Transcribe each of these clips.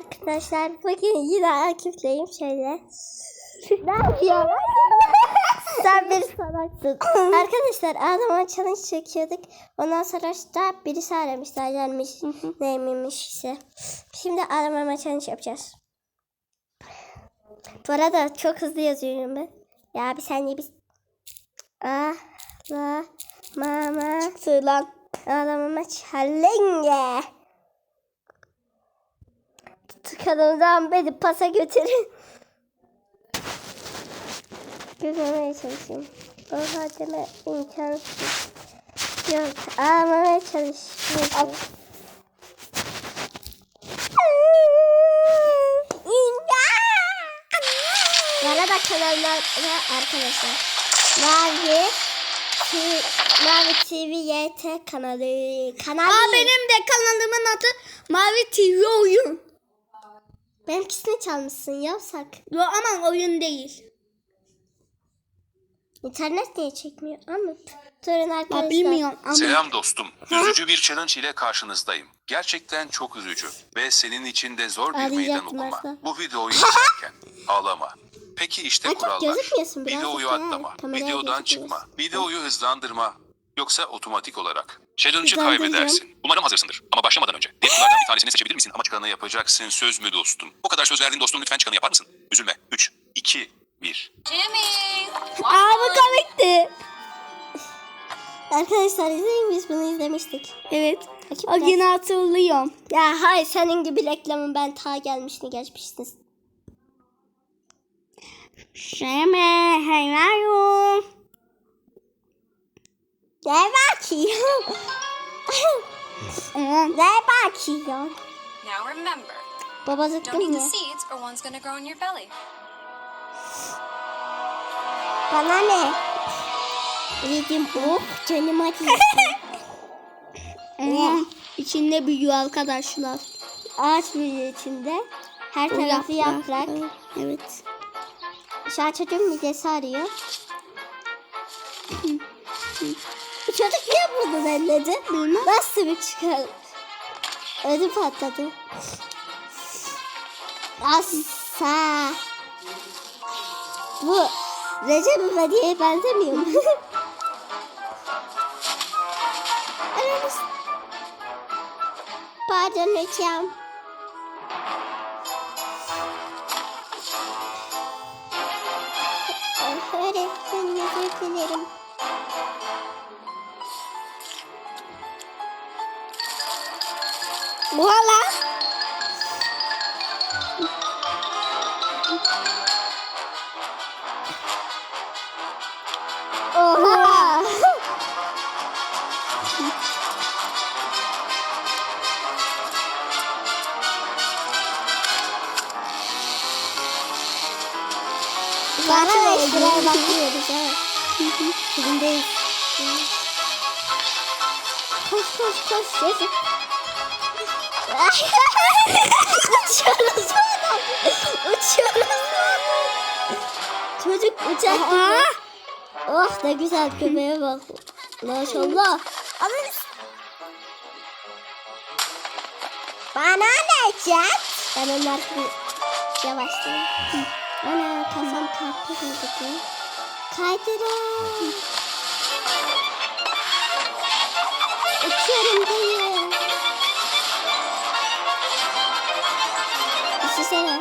Arkadaşlar bugün yine Akif'leyim şöyle. ne yapıyor? Sen bir salaksın. Arkadaşlar Adam'a challenge çekiyorduk. Ondan sonra da birisi aramışlar gelmiş. Neymiş ise. Şimdi Adam'a challenge yapacağız. Bu arada çok hızlı yazıyorum ben. Ya bir saniye bir... Ah, la, mama. Çıktı lan. Adamıma challenge. Kanalımdan beni pasa götürün. Görmeye çalışayım. O hademe imkansız. Yok, ağlamaya çalışıyorum. Merhaba kanallarına arkadaşlar. Mavi Mavi TV YT kanalı. Kanalı. Aa benim de kanalımın adı Mavi TV Oyun. Benimkisini çalmışsın yavsak. Yo aman oyun değil. İnternet niye çekmiyor? Ama durun arkadaşlar. Ya bilmiyorum ama. Selam dostum. Üzücü bir challenge ile karşınızdayım. Gerçekten çok üzücü ve senin için de zor bir meydan okuma. aslında. Bu videoyu izlerken ağlama. Peki işte çok kurallar. Videoyu atlama, videodan çıkma, videoyu hızlandırma yoksa otomatik olarak. Challenge'ı Hızlandıracağım. kaybedersin. Umarım hazırsındır. Ama başlamadan önce Deadpool'lardan bir tanesini seçebilir misin? Ama çıkanı yapacaksın. Söz mü dostum? O kadar söz verdin dostum lütfen çıkanı yapar mısın? Üzülme. 3, 2, 1. Jimmy! Aa bu komikti. Arkadaşlar izleyin biz bunu izlemiştik. Evet. Akif O günü hatırlıyorum. Ya hay senin gibi reklamın ben ta gelmişini geçmiştiniz. Şeme hello. Ne bakıyorsun? ne bakıyorsun? Now remember, Baba don't zıkkım eat the mı? seeds or one's gonna grow in your belly. Bana ne? Yedim oh canım acıyor. Aa, içinde büyüyor arkadaşlar. Ağaç büyüyor içinde. Her O tarafı yaprak. Evet. Şu an çocuğun midesi arıyor. Bu çocuk niye burada zannedi? Bilmem. Nasıl bir çıkar? Ödü patladı. Assa. Bu Recep İvedik'e benzemiyor mu? Pardon hocam. Öğretmenim özür dilerim. 我来。我来。把这个石头给我的。谢谢。Uçuyoruz falan. Uçuyoruz falan. Çocuk uçak gibi. Oh ne güzel köpeğe bak. Maşallah. Alın. Bana ne çek? Ben onlar gibi yavaşlayayım. Ana kafam kalktı gözüküyor. Kaydırak. Uçuyorum dayı. Düşünsene.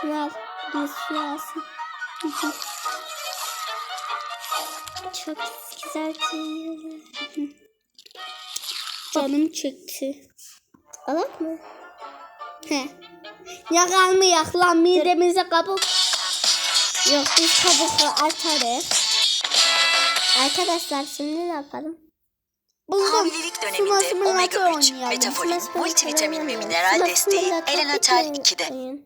Şunu al. Bir suyu alsın. Çok güzel. Canım çekti. Alak mı? He. Yakalmayak lan midemize kabuk. Yok biz kabuklu atarız. Arkadaşlar şimdi ne yapalım? Buldum. Hamilelik döneminde omega 3, oynayalım. metafolin, multivitamin ve mineral Sıma desteği oyun. 2'de.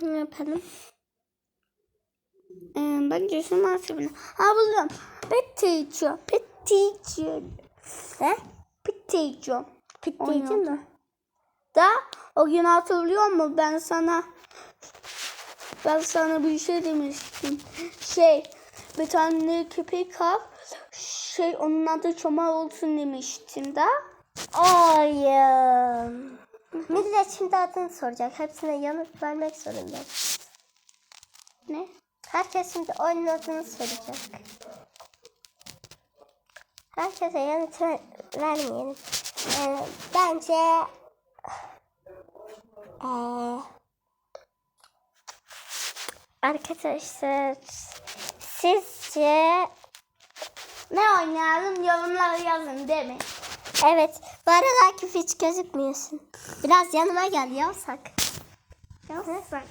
Ne yapalım? Ee, bence sıma simülatör. Ha buldum. Pet teacher. Pet teacher. He? Pet teacher. Pitleyici Oynadım. mi? Da o gün hatırlıyor musun ben sana Ben sana bir şey demiştim. Şey bir tane köpek al. Şey onun adı Çomar olsun demiştim da. Oyun. Millet şimdi adını soracak. Hepsine yanıt vermek zorunda. Ne? Herkes şimdi oyunun adını soracak. Herkese yanıt ver- vermeyelim. Ee, bence ee, arkadaşlar sizce Ne oynayalım yorumlara yazın değil mi? evet bu arada Akif hiç gözükmüyorsun. Biraz yanıma gel yavsak. Yavsak.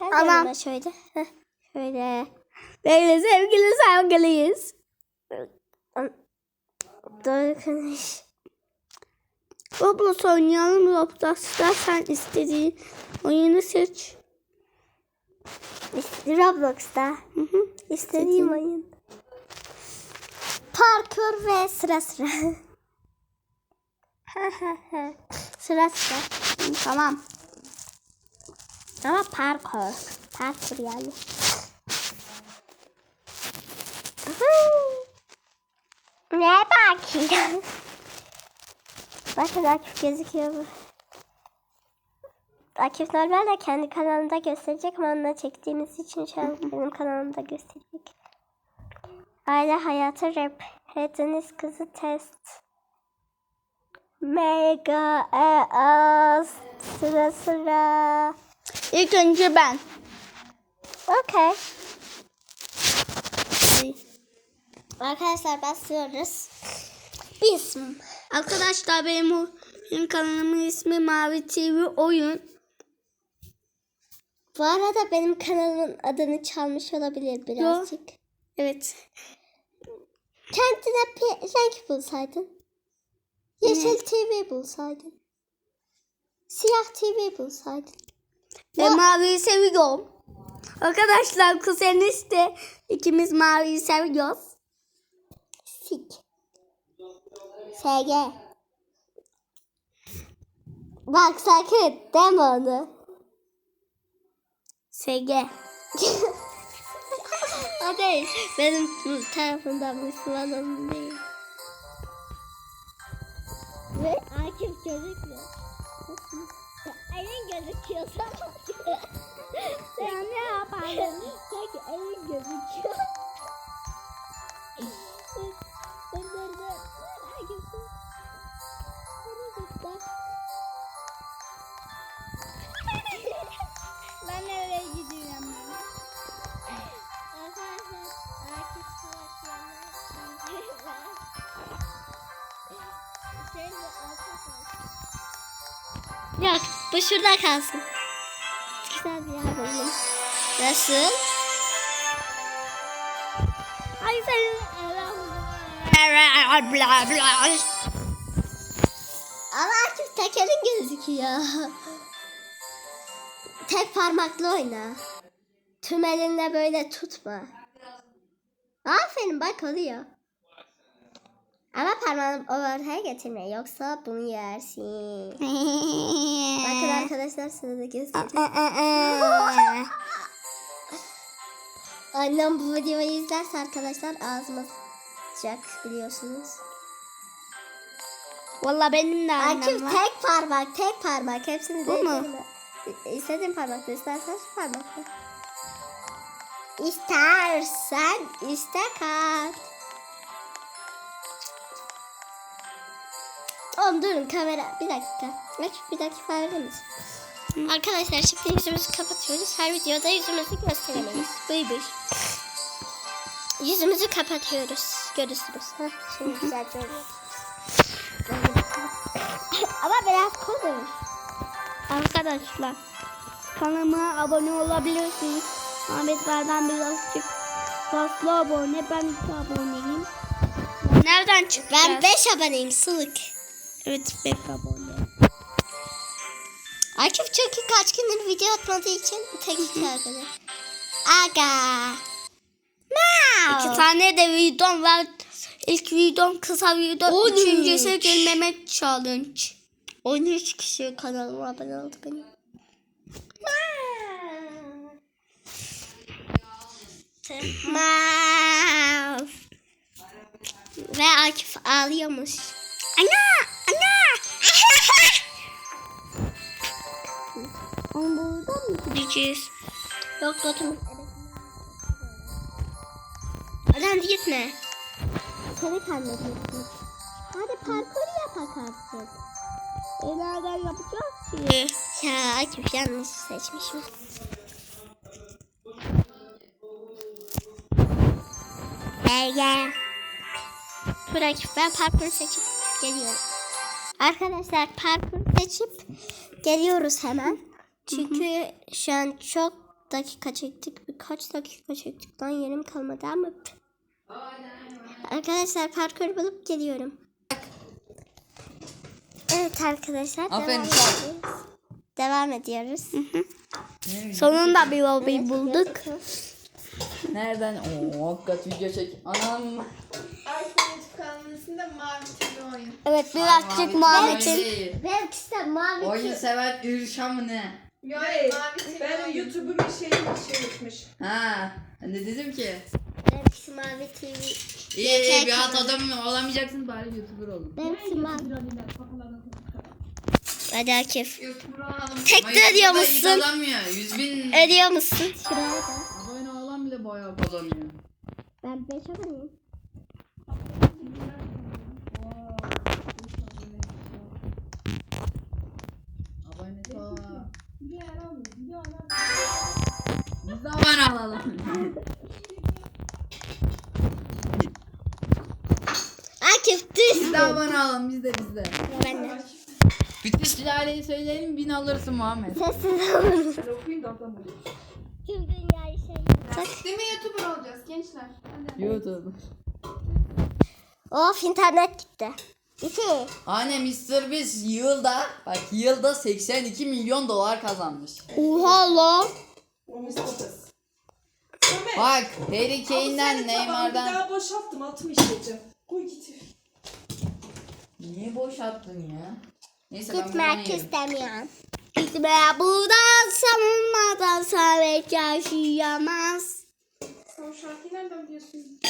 Gel Tamam. yanıma şöyle. Heh, şöyle. Böyle sevgili sevgiliyiz. Doğru konuş. Roblox oynayalım Roblox'ta sen istediğin oyunu seç. Roblox'ta. İstediğim oyun. Parkur ve sıra sıra. sıra sıra. Tamam. Ama parkur. Parkur yani. ne bakayım? Bakın Akif gözüküyor bu. Akif normalde kendi kanalında gösterecek ama onunla çektiğimiz için şu an benim kanalımda gösterecek. Aile hayatı rap. Hedoniz kızı test. Mega EAS sıra sıra. İlk önce ben. Okey. Arkadaşlar başlıyoruz. Biz Arkadaşlar benim, benim kanalımın ismi Mavi TV Oyun. Bu arada benim kanalımın adını çalmış olabilir birazcık. Evet. Kendine renk bulsaydın. Yeşil TV bulsaydın. Siyah TV bulsaydın. Ve maviyi seviyorum. Arkadaşlar kuzeniniz de ikimiz maviyi seviyoruz. Sik. SG. Bak sakın deme onu. O değil. Benim bu tarafımdan Müslümanım değil. Ve Akif gözükmüyor. Elin gözüküyor sana. Ya ne yapalım? Sanki elin gözüküyor. Bu şurada kalsın. Güzel bir yer buldum. Nasıl? Ay bla. Ama Akif tek elin gözüküyor. Tek parmakla oyna. Tüm elinle böyle tutma. Aferin bak oluyor. Ama parmağını ortaya getirme yoksa bunu yersin. Bakın arkadaşlar sırada göstereyim. Annem bu videoyu izlerse arkadaşlar ağzıma sıcak biliyorsunuz. Valla benim de Akif annem var. tek parmak, tek parmak. Hepsini Bu de mu? istediğin- İstediğin parmakta, istersen şu parmakta. İstersen iste kal. Oğlum durun kamera. Bir dakika. Akif bir dakika verir misin? Arkadaşlar şimdi yüzümüzü kapatıyoruz. Her videoda yüzümüzü gösteremeyiz. Bıy bıy. Yüzümüzü kapatıyoruz. Görürsünüz. Heh, şimdi güzel görüyoruz. Ama biraz konuş. Arkadaşlar kanalıma abone olabilirsiniz. Ahmet Verden birazcık fazla abone. Ben iki aboneyim. Nereden çıkacağız? Ben 5 aboneyim Sılık. Evet 5 abone. Akif çünkü kaç gündür video atmadığı için tek iki abone. Aga. İki Now. tane de videom var. İlk videom kısa video. On Üçüncüsü üç. gülmemek challenge. 13 kişi kanalıma abone oldu benim. Mav. Ve Akif ağlıyormuş. Ana! Ana! Onu buradan mı gideceğiz? Yok. Hadi hadi gitme. Seni kandırmışsın. Hadi parkur yapak artık. E nereden yapacağız ki? Ya Akif yanlış seçmişim. Gel gel. Dur Akif ben parkur seçip geliyorum. Arkadaşlar parkur seçip geliyoruz hemen. Çünkü şu an çok dakika çektik. Birkaç dakika çektik. Lan yerim kalmadı ama. Arkadaşlar parkur bulup geliyorum. Evet arkadaşlar Aferin devam ediyoruz. Devam ediyoruz. Sonunda bir lobi bulduk. Nereden? Oo hakikat video çek. Anam. iPhone kanalında mavi TV oyun. Evet birazcık Muhammed'in. değil. Benimkisi de mavi. Oyun sever Ürşan mı ne? Yok Hayır, mavi TV ben oyun. YouTube'un bir şeyini şey etmiş. Ha. Ne dedim ki? Benimkisi mavi TV. İyi iyi bir at adam olamayacaksın bari YouTuber olun. Benimkisi mavi. Hadi Akif. YouTuber olalım. Tek Ama de ödüyor YouTube'da iyi musun? kazanmıyor. 100 bin Ödüyor musun? Şuraya da. 5 aboneyim. Abone ol. Biz de abone alalım. Akif. Biz de abone alalım biz de biz de. Ben de. Bütün sülaleyi söyleyelim bin alırsın Muhammed. Sessiz olun. Ben okuyayım da atlamam. Tüm dünyayı yapsak. Değil mi YouTuber olacağız gençler? Hadi. YouTube. Of internet gitti. Gitti. Anne Mr. Beast yılda bak yılda 82 milyon dolar kazanmış. Oha lan. O Mr. Beast. Samet. Bak Harry Kane'den tabağını Bir Neymar'dan. daha boşalttım altımı işleyeceğim. Koy git. Niye boşalttın ya? Neyse ben Gitmek yerim. istemiyorum. Gitme buradan savunmadan Samet yaşayamaz. Sen şarkıyı nereden biliyorsun?